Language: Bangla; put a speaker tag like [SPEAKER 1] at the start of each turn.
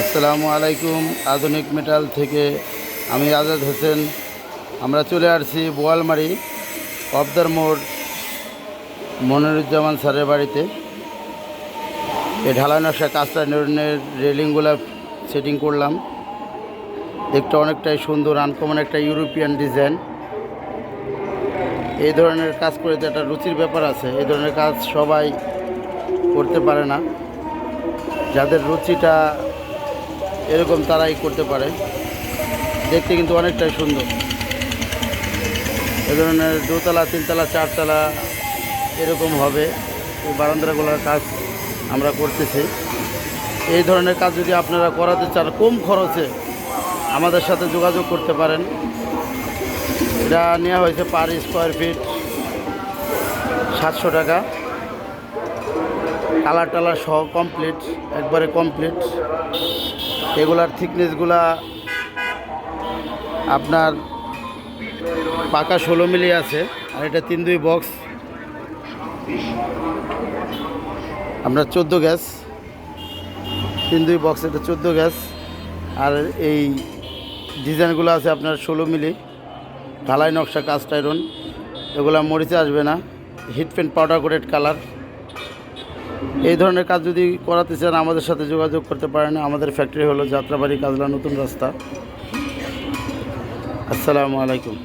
[SPEAKER 1] আসসালামু আলাইকুম, আধুনিক মেটাল থেকে আমি আজাদ হোসেন। আমরা চলে আসছি বোয়ালমারি অবদার মোড় মনিরুজ্জামান স্যারের বাড়িতে। এই ঢালাই নকশা কাজটা নির্ণয়ের রেলিংগুলো সেটিং করলাম। দেখতে অনেকটাই সুন্দর আনকমন একটা ইউরোপিয়ান ডিজাইন এই ধরনের কাজ করে তো একটা রুচির ব্যাপার আছে, এই ধরনের কাজ সবাই করতে পারে না। যাদের রুচিটা এরকম তারাই করতে পারে। দেখতে কিন্তু অনেকটাই সুন্দর। এ ধরনের দোতলা, তিনতলা, চারতলা এরকম হবে। এই বারান্দাগুলোর কাজ আমরা করতেছি। এই ধরনের কাজ যদি আপনারা করাতে চান, কম খরচে আমাদের সাথে যোগাযোগ করতে পারেন। এটা নেওয়া হয়েছে পার স্কোয়ার ফিট, সাতশো টাকা। কালার টালার সহ কমপ্লিট, একবারে কমপ্লিট। এগুলার থিকনেসগুলা আপনার পাকা ষোলো মিলি আছে, আর এটা তিন দুই বক্স আপনার চোদ্দ গ্যাস, তিন দুই বক্স এটা চোদ্দ গ্যাস। আর এই ডিজাইনগুলো আছে আপনার ষোলো মিলি। ঢালাই নকশা কাস্ট আয়রন এগুলো মরিচে আসবে না। Heat paint powder coated colour এই ধরনের কাজ যদি করাতে চান, আমাদের সাথে যোগাযোগ করতে পারেন। আমাদের ফ্যাক্টরি হলো যাত্রাবাড়ি কাজলা নতুন রাস্তা। আসসালামু আলাইকুম।